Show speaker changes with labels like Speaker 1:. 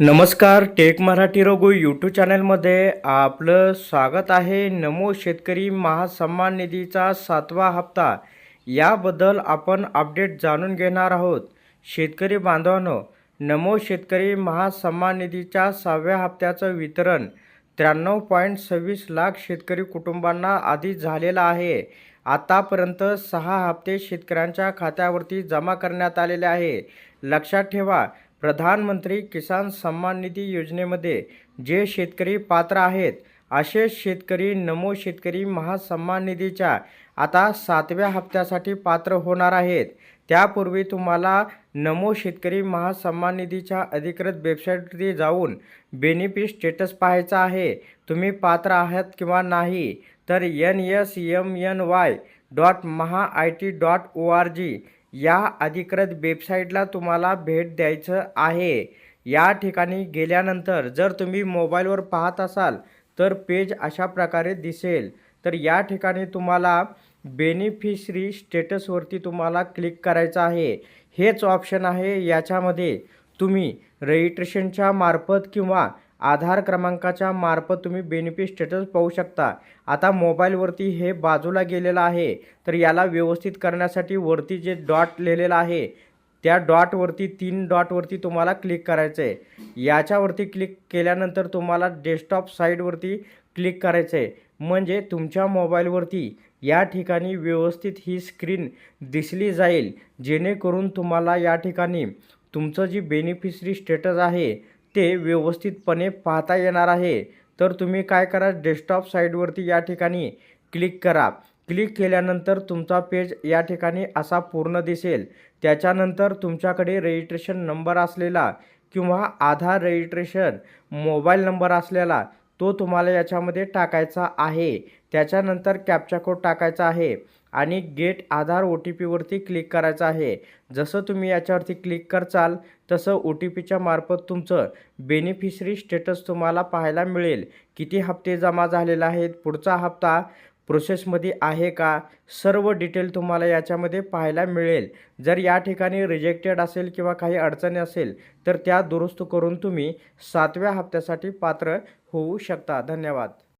Speaker 1: नमस्कार take Marathi Raghu YouTube चॅनलमध्ये आपलं स्वागत आहे. नमो शेतकरी महासन्मान निधीचा सातवा हप्ता. याबद्दल आपण अपडेट जाणून घेणार आहोत. शेतकरी बांधवांनो नमो शेतकरी महासन्मान निधीच्या सहाव्या हप्त्याचं वितरण त्र्याण्णव पॉईंट सव्वीस लाख शेतकरी कुटुंबांना आधीच झालेलं आहे. आतापर्यंत सहा हप्ते शेतकऱ्यांच्या खात्यावरती जमा करण्यात आलेले आहे. लक्षात ठेवा प्रधानमंत्री किसान सन्मान निधी योजनेमध्ये जे शेतकरी पात्र आहेत असे शेतकरी नमो शेतकरी महासन्मान निधीच्या आता सातव्या हप्त्यासाठी पात्र होणार आहेत. त्यापूर्वी तुम्हाला नमो शेतकरी महासन्मान निधीच्या अधिकृत वेबसाईटवरती जाऊन बेनिफिट स्टेटस पाहायचा आहे. तुम्ही पात्र आहात किंवा नाही तर N S M N Y dot Maha I T dot O R G या अधिकृत वेबसाईटला तुम्हाला भेट द्यायचं आहे. या ठिकाणी गेल्यानंतर जर तुम्ही मोबाईलवर पाहत असाल तर पेज अशा प्रकारे दिसेल. तर या ठिकाणी तुम्हाला बेनिफिशरी स्टेटसवरती तुम्हाला क्लिक करायचं आहे. हेच ऑप्शन आहे याच्यामध्ये तुम्ही रजिस्ट्रेशनच्या मार्फत किंवा आधार क्रमांकाच्या मार्फत तुम्ही बेनिफिट स्टेटस पाहू शकता. आता मोबाईलवरती हे बाजूला गेलेलं आहे. तर याला व्यवस्थित करण्यासाठी वरती जे डॉट लिहिलेलं आहे त्या डॉटवरती तीन डॉटवरती तुम्हाला क्लिक करायचं आहे याच्यावरती क्लिक केल्यानंतर तुम्हाला डेस्कटॉप साईडवरती क्लिक करायचं आहे म्हणजे तुमच्या मोबाईलवरती या ठिकाणी व्यवस्थित ही स्क्रीन दिसली जाईल. जेणेकरून तुम्हाला या ठिकाणी तुमचं जी बेनिफिशरी स्टेटस आहे ते व्यवस्थितपणे पाहता येणार आहे. तर तुम्ही काय करा डेस्कटॉप साईडवरती या ठिकाणी क्लिक करा. क्लिक केल्यानंतर तुमचा पेज या ठिकाणी असा पूर्ण दिसेल. त्याच्यानंतर तुमच्याकडे रजिस्ट्रेशन नंबर असलेला किंवा आधार रजिस्ट्रेशन मोबाईल नंबर असलेला तो तुम्हाला याच्यामध्ये टाकायचा आहे. त्याच्यानंतर कॅप्चा कोड टाकायचा आहे आणि गेट आधार ओ टी पीवरती क्लिक करायचं आहे. जसं तुम्ही याच्यावरती क्लिक करचाल तसं ओ टी पीच्या मार्फत तुमचं बेनिफिशरी स्टेटस तुम्हाला पाहायला मिळेल. किती हप्ते जमा झालेले आहेत? पुढचा हप्ता प्रोसेसमध्ये आहे का? सर्व डिटेल तुम्हाला याच्यामध्ये पाहायला मिळेल. जर या ठिकाणी रिजेक्टेड असेल किंवा काही अडचणी असेल तर त्या दुरुस्त करून तुम्ही सातव्या हप्त्यासाठी पात्र होऊ शकता. धन्यवाद.